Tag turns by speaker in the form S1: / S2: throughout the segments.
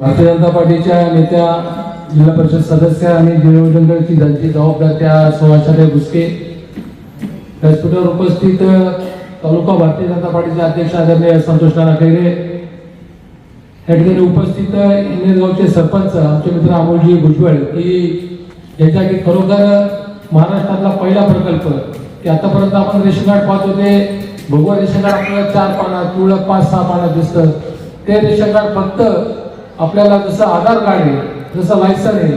S1: भारतीय जनता पार्टीच्या नेत्या जिल्हा परिषद सदस्य आणि नियोजनची ज्यांची जबाबदार त्या सुभाषाताई घुसके व्यासपीठावर उपस्थित तालुका भारतीय जनता पार्टीचे अध्यक्ष आदरणीय संतोष नाना खैरे या ठिकाणी उपस्थित इंदिरगावचे सरपंच आमचे मित्र अमोलजी भुजबळ की याच्यासाठी खरोखर महाराष्ट्रातला पहिला प्रकल्प की आतापर्यंत आपण रेशन कार्ड पाहत होते भगवा रेशन कार्ड आपल्याला चार पानात तुळक पाच सहा पानात दिसतं. ते रेशन कार्ड फक्त आपल्याला जसं आधार कार्ड आहे जसं लायसन आहे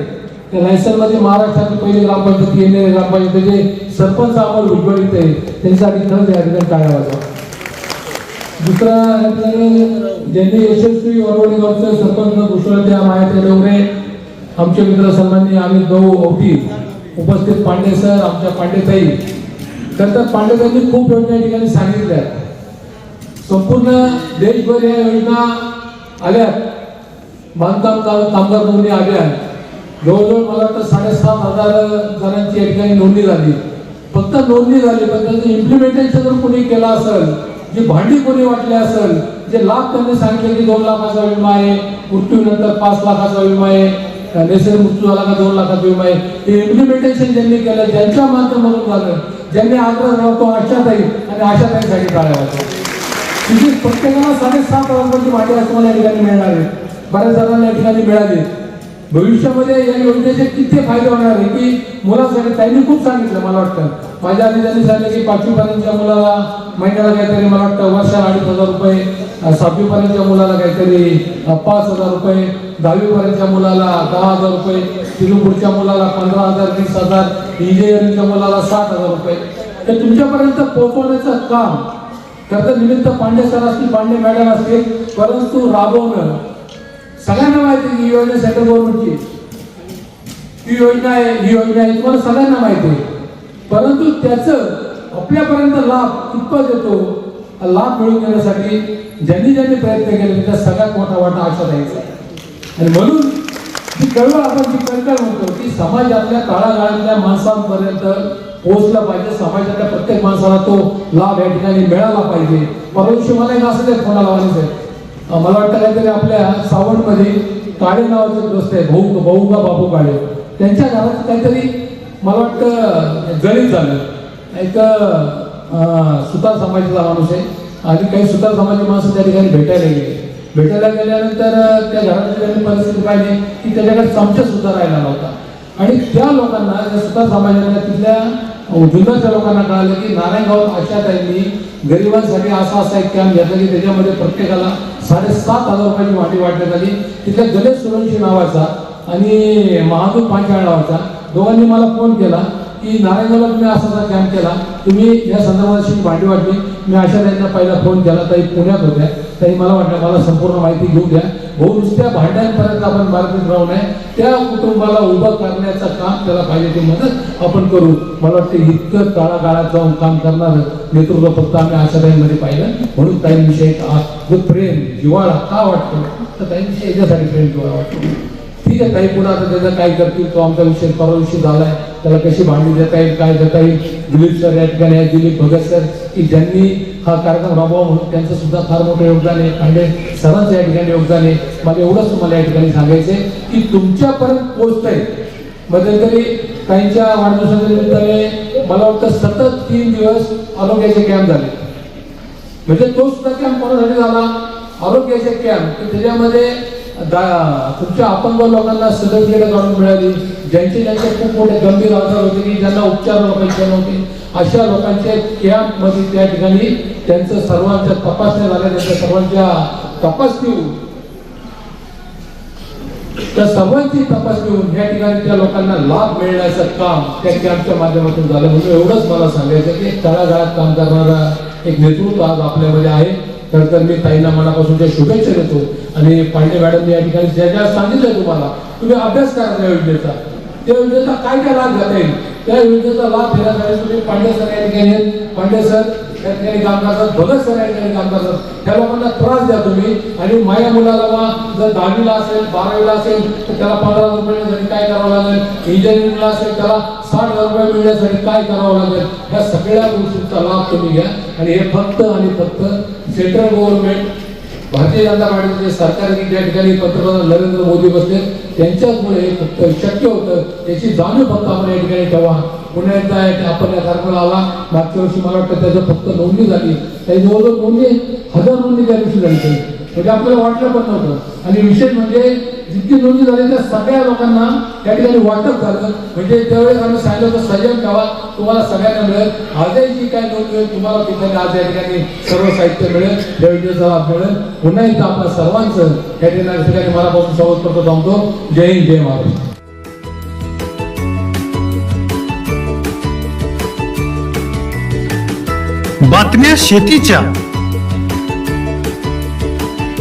S1: त्या लायसनमध्ये मध्ये महाराष्ट्रातली पहिली ग्रामपंचायत येणे ग्रामपंचायतीचे म्हणजे सरपंच आम्हाला उद्भवित आहे. त्यांच्यासाठी खरंच या ठिकाणी टाळ्या वाजवा. दुसरा ज्यांनी यशस्वी वरवणीवरचं सरपंच घोषणा माहिती डोंगरे आमचे मित्र सन्माननीय आम्ही गहू औटी उपस्थित पांडे सर आमच्या पांडेताई खरं तर पांडेताईंनी खूप योजना या ठिकाणी सांगितल्या. संपूर्ण देशभर या योजना आल्यात बांधकाम कामगार नोंदणी आल्या जवळजवळ मला वाटतं साडेसात हजार जणांची या ठिकाणी नोंदणी झाली. फक्त नोंदणी झाली पण त्याचं इम्प्लिमेंटेशन जर कोणी केलं असेल जी भांडी कोणी वाटली असेल जे लाभ त्यांनी सांगितले की दोन लाखाचा विमा आहे मृत्यूनंतर पाच लाखाचा विमा आहे नैसर्गिक मृत्यू झाला का दोन लाखाचा विमा आहे हे इम्प्लिमेंटेशन ज्यांनी केलं ज्यांच्या माध्यमातून झालं. ज्यांनी आग्रह राहतो आशाताई आणि आशाताईसाठी टाळ्या वाजवा. म्हणजे प्रत्येकाला साडेसात हजार भांडी असं मला या ठिकाणी मिळणार आहे बऱ्याच जणांना या ठिकाणी मिळाली. भविष्यामध्ये या योजनेचे किती फायदे होणार आहे की मुलासाठी त्यांनी खूप सांगितलं मला वाटतं. माझ्या आधी त्यांनी सांगितलं की पाचवीपर्यंतच्या मुलाला महिन्याला काहीतरी मला वाटतं वर्षाला अडीच हजार रुपये सहावीपर्यंतच्या मुलाला काहीतरी पाच हजार रुपये दहावीपर्यंतच्या मुलाला दहा हजार रुपये तिरुपूरच्या मुलाला पंधरा हजार वीस हजार इंजिनिअरिंगच्या मुलाला साठ हजार रुपये. तर तुमच्यापर्यंत पोहोचवण्याचं काम करता निमित्त पांडे सर असतील पांडे मॅडम असतील परंतु राबवणं सगळ्यांना माहिती ही योजना सेंट्रल गव्हर्नमेंटची ही योजना आहे ही योजना आहे. तुम्हाला सगळ्यांना माहिती आहे. परंतु त्याचं आपल्यापर्यंत लाभ कितपत येतो लाभ मिळवून देण्यासाठी ज्यांनी ज्यांनी प्रयत्न केले त्या सगळ्यात मोठा वाटा आशा द्यायचा आणि म्हणून जी कळवळ आपण जी कळकळ म्हणतो की समाजातल्या काळागाळातल्या माणसांपर्यंत पोहोचला पाहिजे. समाजातल्या प्रत्येक माणसाला तो लाभ या ठिकाणी मिळाला पाहिजे. परंतु मला एक असं कोणाला फोनाला म्हणायचं मला वाटतं काहीतरी आपल्या सावंतमध्ये काळे नावाचे दोस्त आहे भाऊ भाऊ का बापू काळे. त्यांच्या घरात काहीतरी मला वाटतं गणित झालं. एक सुतार समाजाचा माणूस आहे आणि काही सुतार समाजाची माणसं त्या ठिकाणी भेटायला गेले. भेटायला गेल्यानंतर त्या घरातली त्यांनी परिस्थिती पाहिली की त्याच्याकडे चमचा सुद्धा राहिला नव्हता. आणि त्या लोकांना त्या सुतार समाजाला तिथल्या जुन्नरच्या लोकांना कळालं की नारायणगाव अशा त्यांनी गरिबांसाठी असा असा एक कॅम्प घेतला की त्याच्यामध्ये प्रत्येकाला साडेसात हजार रुपयाची वाटी वाटण्यात आली. तिथल्या गणेश सुरंशी नावाचा आणि महादूर पांचाळ नावाचा दोघांनी मला फोन केला की नारायणगावला तुम्ही असा कॅम्प केला. तुम्ही या संदर्भाशी भांडी वाटली. मी अशा त्यांना पहिला फोन केला. ताई पुण्यात होत्या. ताई मला वाटलं मला संपूर्ण माहिती घेऊ द्या. भाऊ नुसत्या भांड्यांपर्यंत आपण मार्गत राहू नये. त्या कुटुंबाला उभं करण्याचं काम त्याला पाहिजे ती मदत आपण करू. मला वाटतं इतकं तळागाळात जाऊन काम करणार नेतृत्व फक्त आम्ही आशाताईंमध्ये पाहिलं. म्हणून ताईंविषयी जो प्रेम जिवाळा का वाटतो? तर ताईंविषयी याच्यासाठी प्रेम जिवाळा वाटतो. ठीक आहे ताई पुन्हा आता त्याचं काय करतील तो आमचा विषय परवा विषय झालाय. त्याला कशी भांडी देता येईल काय देता येईल? दिलीप सर या ठिकाणी दिलीप भगत सर की ज्यांनी हा कार्यक्रम राबवा म्हणून त्यांचं सुद्धा फार मोठं योगदान आहे. पांडे सरांचं या ठिकाणी योगदान आहे. मला एवढंच तुम्हाला या ठिकाणी सांगायचंय की तुमच्यापर्यंत पोहोचतंय. मध्यंतरी काहींच्या वाढदिवसाच्या निमित्ताने मला वाटतं सतत तीन दिवस आरोग्याचे कॅम्प झाले. म्हणजे तो सुद्धा कॅम्प कोणासाठी झाला? आरोग्याचे कॅम्प त्याच्यामध्ये तुमच्या अपंग लोकांना सर्टिफिकेट काढून मिळाली. ज्यांचे ज्यांचे खूप मोठे गंभीर आजार होते की ज्यांना उपचार लोकांचे नव्हते अशा लोकांच्या कॅम्पमध्ये त्या ठिकाणी त्यांचं सर्वांच्या तपासण्या झाल्या त्यांच्या सर्वांच्या तपासणी होऊन त्या सर्वांची तपासणी होऊन या ठिकाणी त्या लोकांना लाभ मिळण्याचं काम त्या कॅम्पच्या माध्यमातून झालं. म्हणून एवढंच मला सांगायचं की तळागाळात काम करणारा एक नेतृत्व आज आपल्यामध्ये आहे. तर तर मी ताईंना मनापासूनच्या शुभेच्छा देतो आणि पांडे मॅडम या ठिकाणी ज्या ज्या सांगितलं तुम्हाला तुम्ही अभ्यास करा त्या योजनेचा. त्या योजनेचा काय काय लाभ घेता येईल? त्या योजनेचा लाभ घेण्यासाठी तुम्ही पांडे सर या ठिकाणी पांडे सर या ठिकाणी काम करतात. भगत सर या ठिकाणी काम करतात. त्या लोकांना त्रास द्या तुम्ही. आणि माझ्या मुलाला जर दहावीला असेल बारावीला असेल तर त्याला पंधरा हजार रुपये मिळण्यासाठी काय करावं लागेल? इंजिनिअरिंगला असेल त्याला साठ हजार रुपये मिळण्यासाठी काय करावं लागेल? ह्या सगळ्या गोष्टींचा लाभ तुम्ही घ्या. आणि हे फक्त आणि फक्त सेंट्रल गव्हर्नमेंट भारतीय जनता पार्टीचे सरकार त्या ठिकाणी पंतप्रधान नरेंद्र मोदी बसले त्यांच्याचमुळे हे फक्त शक्य होतं त्याची जाणीव फक्त आपण या ठिकाणी ठेवा. पुन्हा एकदा आपण या कार्यक्रमाला आला. मागच्या वर्षी मला वाटतं त्याचं फक्त नोंदणी झाली. काही जवळजवळ नोंदणी हजार नोंदणी त्या दिवशी झाली म्हणजे आपल्याला वाटलं पण नव्हतं. आणि विशेष म्हणजे जितकी नोंदी झाली त्या सगळ्या लोकांना त्या ठिकाणी वाटप झालं. म्हणजे त्यावेळेस आम्ही सांगितलं होतं संयम ठेवा तुम्हाला सगळ्यांना मिळेल. आजही जी काय नोंदणी होईल तुम्हाला तिथे आज या ठिकाणी सर्व साहित्य मिळेल त्या योजनेचा लाभ मिळेल. पुन्हा एकदा आपल्या सर्वांचं या ठिकाणी मला मनापासून स्वागत करतो थांबतो जय हिंद जय महाराष्ट्र.
S2: बातम्या शेतीच्या.